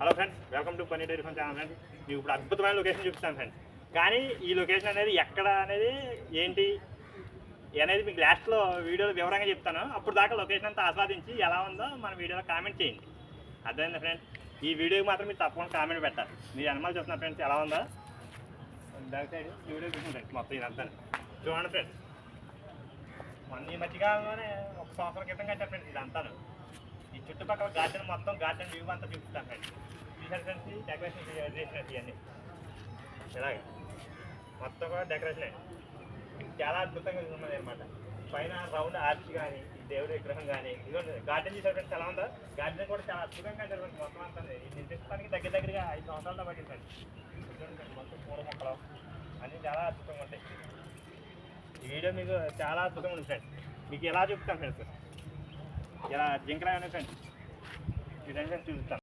Hello friends welcome to పని diary fun channel friends మీకు ఇప్పుడు అద్భుతమైన లొకేషన్ చూపిస్తాను ఫ్రెండ్స్ కానీ ఈ లొకేషన్ అనేది ఎక్కడ అనేది ఏంటి అనేది మీకు లాస్ట్లో వీడియోలో వివరంగా చెప్తాను. అప్పుడు దాకా లొకేషన్ అంతా ఆస్వాదించి ఎలా ఉందో మన వీడియోలో కామెంట్ చేయండి. అర్థమైంది ఫ్రెండ్స్ ఈ వీడియోకి మాత్రం మీరు తప్పకుండా కామెంట్ పెట్టాలి. మీరు అనుమానం చూస్తున్నారు ఫ్రెండ్స్ ఎలా ఉందో? బ్యాక్ సైడ్ ఈ వీడియో చూసింది మొత్తం ఇదంతా. చూడండి ఫ్రెండ్స్ మొన్న ఈ మధ్యకాలంలోనే ఒక సంవత్సరం క్రితం కట్టారు ఫ్రెండ్స్ ఇదంతాను. ఈ చుట్టుపక్కల గార్డెన్ మొత్తం గార్డెన్ వ్యూ అంతా చూపిస్తాను ఫ్రెండ్స్ చూసారు డెకరేషన్ చేసినట్టు ఇవన్నీ. ఇలాగే. మొత్తం కూడా డెకరేషన్ చాలా అద్భుతంగా ఉన్నది అనమాట పైన రౌండ్ ఆర్చ్ కానీ దేవుడి విగ్రహం కానీ ఇదిగోండి గార్డెన్ చూసారు చాలా ఎలా గార్డెన్ కూడా చాలా అద్భుతంగా జరుగుతుంది మొత్తం అంతా. ఇది దగ్గర దగ్గరగా ఐదు సంవత్సరాలతో పట్టిందండి మొత్తం పూల మొక్కలు. అన్నీ చాలా అద్భుతంగా ఉంటాయి. ఈ వీడియో మీకు చాలా అద్భుతంగా ఉంది ఫ్రెండ్స్ మీకు ఎలా చూపుతాను ఫ్రెండ్స్ ఇలా జింకరా ఉన్నాయి ఫ్రెండ్స్ ఈ రెండు ఫ్రెండ్స్ చూపిస్తాను